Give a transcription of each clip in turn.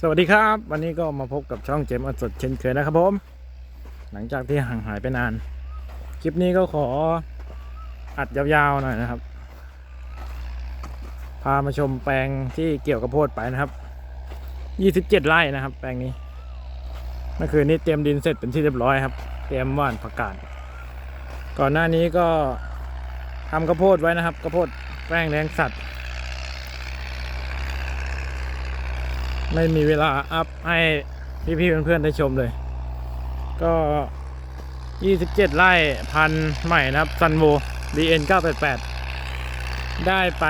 สวัสดีครับ วันนี้ก็มาพบกับช่องเจมส์อดสดเช่นเคยนะครับผม หลังจากที่ห่างหายไปนาน คลิปนี้ก็ขออัดยาวๆหน่อยนะครับ พามาชมแปลงที่เกี่ยวกับโพดไปนะครับ 27 ไร่นะครับ แปลงนี้เมื่อคืนนี้เตรียมดินเสร็จเป็นที่เรียบร้อยครับ เตรียมว่านผักกาดก่อนหน้านี้ก็ทำข้าวโพดไว้นะครับข้าวโพดแป้งแรงสัตว์ ไม่มีเวลาอัพให้พี่ๆเพื่อนๆได้ชมเลย ก็ 27 ไร่พันธุ์ใหม่นะครับซันโว BN 988 ได้ไป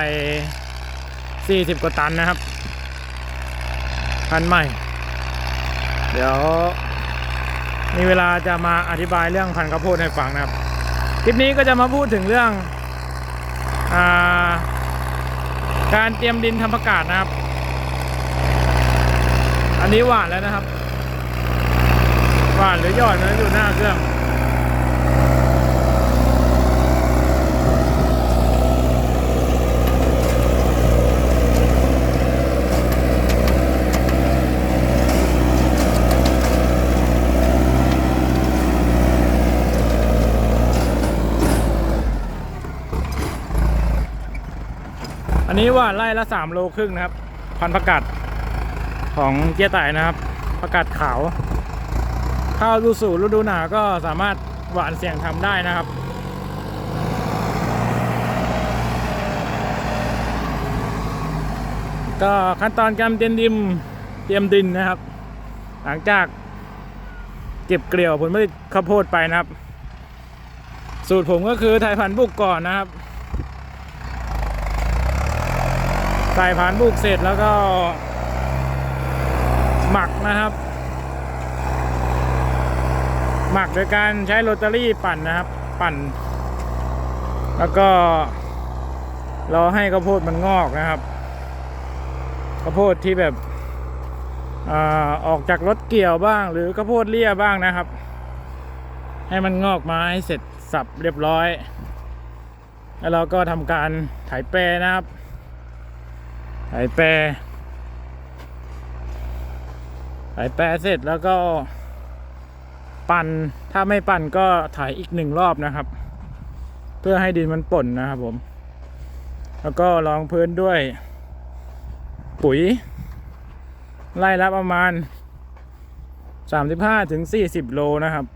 40 กว่าตันนะครับ พันธุ์ใหม่ เดี๋ยว มีเวลาจะมาอธิบายเรื่องพันธุ์ข้าวโพดให้ฟังนะครับ คลิปนี้ก็จะมาพูดถึงเรื่องอาการเตรียมดินทำประกาศนะครับ อันนี้หวานแล้วนะครับ หวานหรือหยอดมันอยู่หน้าเครื่องอันนี้หวานไล่ละสามโลครึ่งนะครับ พันประกาศ ของเกียร์ไต่นะครับประกาศขาวเข้าฤดูสู่ฤดูหนาวก็สามารถหวานเสียงทำได้นะครับก็ขั้นตอนการเตรียมดินเตรียมดินนะครับ หลังจากเก็บเกลียวผลผลิตข้าวโพดไปนะครับ สูตรผมก็คือไทยพันธุ์บุกก่อนนะครับใส่พันธุ์บุกเสร็จแล้วก็ หมักนะครับ หมักโดยการใช้โรตารี่ปั่นนะครับ ปั่น แล้วก็รอให้ข้าวโพดมันงอกนะครับข้าวโพดที่แบบอออกจากรถเกี่ยวบ้าง หรือข้าวโพดเลี่ยบ้างนะครับ ให้มันงอกมาให้เสร็จสับเรียบร้อย แล้วเราก็ทำการไถแปรนะครับไถแปร ถ่ายแปรเสร็จแล้วก็ ปั่นถ้าไม่ปั่นก็ถ่ายอีกหนึ่งรอบนะครับ เพื่อให้ดินมันป่นนะครับผม แล้วก็รองพื้นด้วย ปุ๋ย ไล่ละประมาณ 35ถึง40 โลนะครับ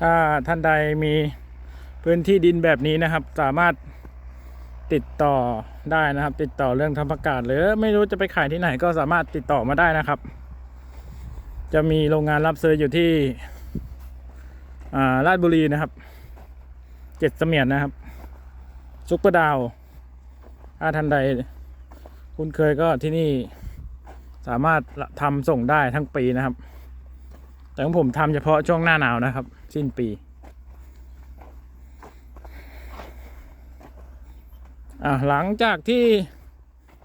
ถ้าท่านใดมีพื้นที่ดินแบบนี้นะครับ สามารถ ติดต่อได้นะครับ ติดต่อเรื่องทำประกาศ หรือไม่รู้จะไปขายที่ไหนก็สามารถติดต่อมาได้นะครับ จะมีโรงงานรับซื้ออยู่ที่อ่าราชบุรีนะครับเจ็ดเสมียนนะครับ ซุปเปอร์ดาวถ้าท่านใด คุ้นเคยก็ที่นี่สามารถทำส่งได้ทั้งปีนะครับ แต่ของผมทำเฉพาะช่วงหน้าหนาวนะครับ สิ้นปี อ่าหลังจากที่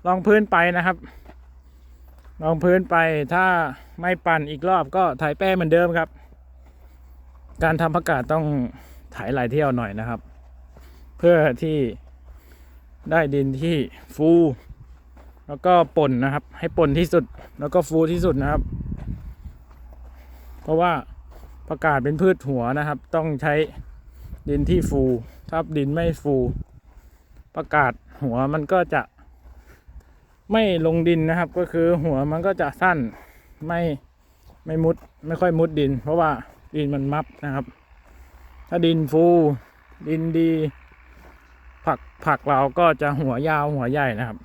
ลองพื้นไปนะครับ ลองพื้นไปถ้าไม่ปั่นอีกรอบก็ถ่ายแป้เหมือนเดิมครับ การทำประกาศต้องถ่ายหลายเที่ยวหน่อยนะครับ เพื่อที่ได้ดินที่ฟู แล้วก็ป่นนะครับ ให้ป่นที่สุดแล้วก็ฟูที่สุดนะครับ เพราะว่าประกาศเป็นพืชหัวนะครับ ต้องใช้ดินที่ฟู ถ้าดินไม่ฟู ประกาศหัวมันก็จะไม่ลงดินนะครับ ก็คือหัวมันก็จะสั้นไม่ไม่มุดไม่ค่อยมุดดิน เพราะว่าดินมันมับนะครับ ถ้าดินฟูดินดี ผักผักเราก็จะหัวยาวหัวใหญ่นะครับ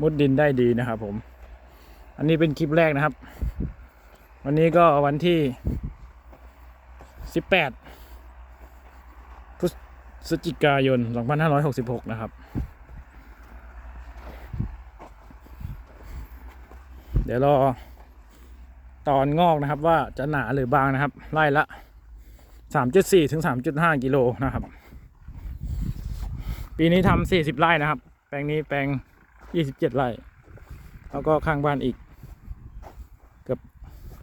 มุดดินได้ดีนะครับ ผม อันนี้เป็นคลิปแรกนะครับ วันนี้ก็วันที่สิบแปด ศจิกายน 2566 นะครับ เดี๋ยวรอตอนงอกนะครับว่าจะหนาหรือบางนะครับ ไล่ละ 3.4 ถึง 3.5 กิโลนะครับ ปีนี้ทำ 40 ไร่นะครับ แปลงนี้แปลง 27 ไร่ แล้วก็ข้างบ้านอีก เกือบ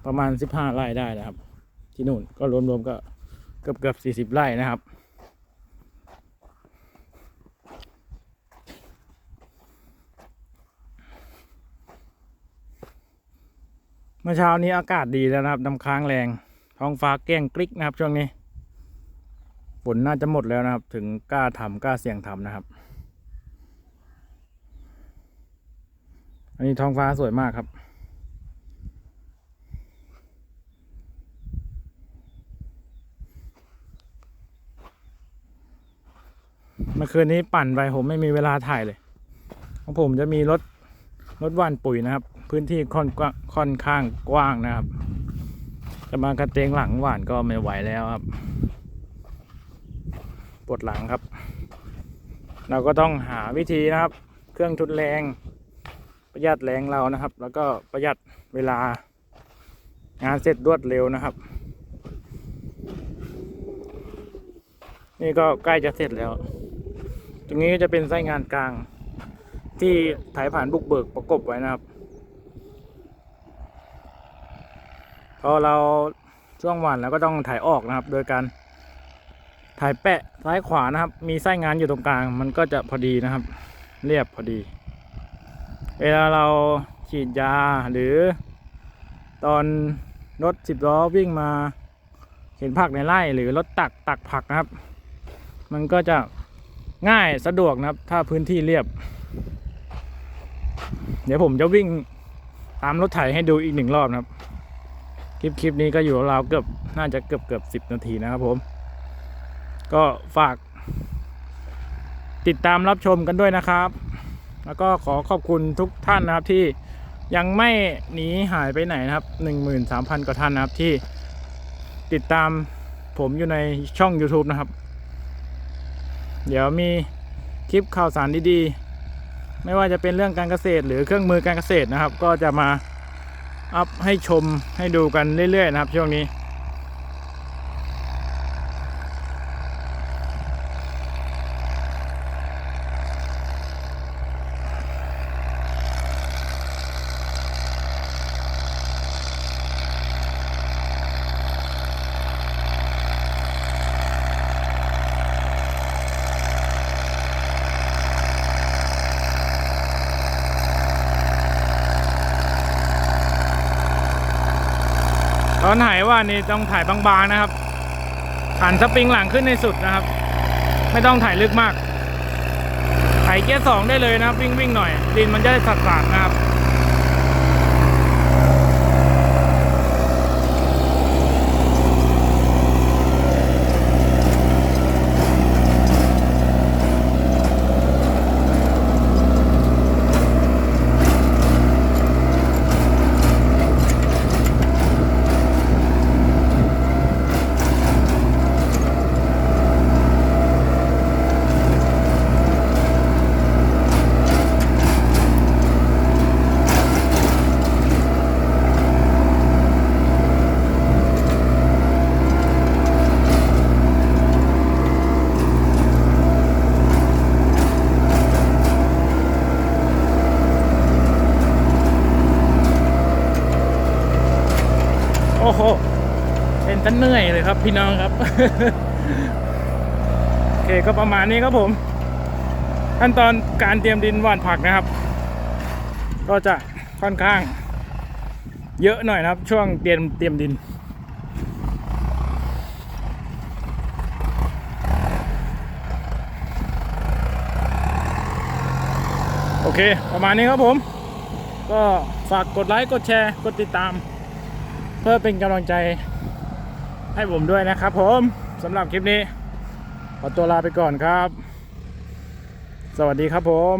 ประมาณ 15 ไร่ได้นะครับ ที่นู่นก็รวมๆก็เกือบเกือบ40 ไร่นะครับ มื่อเช้านี้อากาศดีแล้วนะครับน้ำค้างแรง ท้องฟ้าแกล้งกริกนะครับ ช่วงนี้ฝนน่าจะหมดแล้วนะครับ ถึงกล้าทำกล้าเสี่ยงทำนะครับ อันนี้ท้องฟ้าสวยมากครับเมื่อคืนนี้ปั่นไปผมไม่มีเวลาถ่ายเลย ของผมจะมีรถรถว่านปุ๋ยนะครับ พื้นที่ค่อนกว้างค่อนข้างกว้างนะครับ จะมากระเตงหลังหวานก็ไม่ไหวแล้วครับปวดหลังครับ เราก็ต้องหาวิธีนะครับ เครื่องทุนแรงประหยัดแรงเรานะครับ แล้วก็ประหยัดเวลางานเสร็จรวดเร็วนะครับ นี่ก็ใกล้จะเสร็จแล้ว ตรงนี้ก็จะเป็นไส้งานกลางที่ถ่ายผ่านบุกเบิกประกบไว้นะครับ พอเราช่วงหวานแล้วก็ต้องถ่ายออกนะครับ โดยการถ่ายแปะซ้ายขวานะครับ มีไส้งานอยู่ตรงกลาง มันก็จะพอดีนะครับ เรียบพอดี เวลาเราฉีดยาหรือ ตอนรถสิบล้อวิ่งมาเห็นผักในไร่หรือรถตักตักผักนะครับ มันก็จะง่ายสะดวกนะครับ ถ้าพื้นที่เรียบ เดี๋ยวผมจะวิ่งตามรถไถให้ดูอีกหนึ่งรอบนะครับ คลิปคลิปนี้ก็อยู่ราวเกือบน่าจะเกือบเกือบสิบนาทีนะครับผม ก็ฝาก ติดตามรับชมกันด้วยนะครับ แล้วก็ขอขอบคุณทุกท่านนะครับที่ยังไม่หนีหายไปไหนนะครับหนึ่งหมื่นสามพันกว่าท่านนะครับที่ติดตามผมอยู่ในช่อง YouTube นะครับ เดี๋ยวมีคลิปข่าวสารดีๆ ไม่ว่าจะเป็นเรื่องการเกษตรหรือเครื่องมือการเกษตรนะครับ ก็จะมา อัพให้ชมให้ดูกันเรื่อยๆนะครับช่วงนี้ ตอนถ่ายว่านี่ต้องถ่ายบางๆนะครับหันสปริงหลังขึ้นในสุดนะครับ ไม่ต้องถ่ายลึกมากถ่ายเกียร์สองได้เลยนะครับวิ่งวิ่งๆหน่อยดินมันจะได้สัดๆนะครับ โอ้โห เป็นตันเหนื่อยเลยครับพี่น้องครับ โอเคก็ประมาณนี้ครับผม ขั้นตอนการเตรียมดินหว่านผักนะครับ ก็จะค่อนข้าง เยอะหน่อยนะครับ ช่วงเตรียมเตรียมดินโอเค ประมาณนี้ครับผม ก็ฝากกดไลค์ กดแชร์ กดติดตาม เพื่อเป็นกำลังใจ ให้ผมด้วยนะครับผมสำหรับคลิปนี้ ขอตัวลาไปก่อนครับ สวัสดีครับผม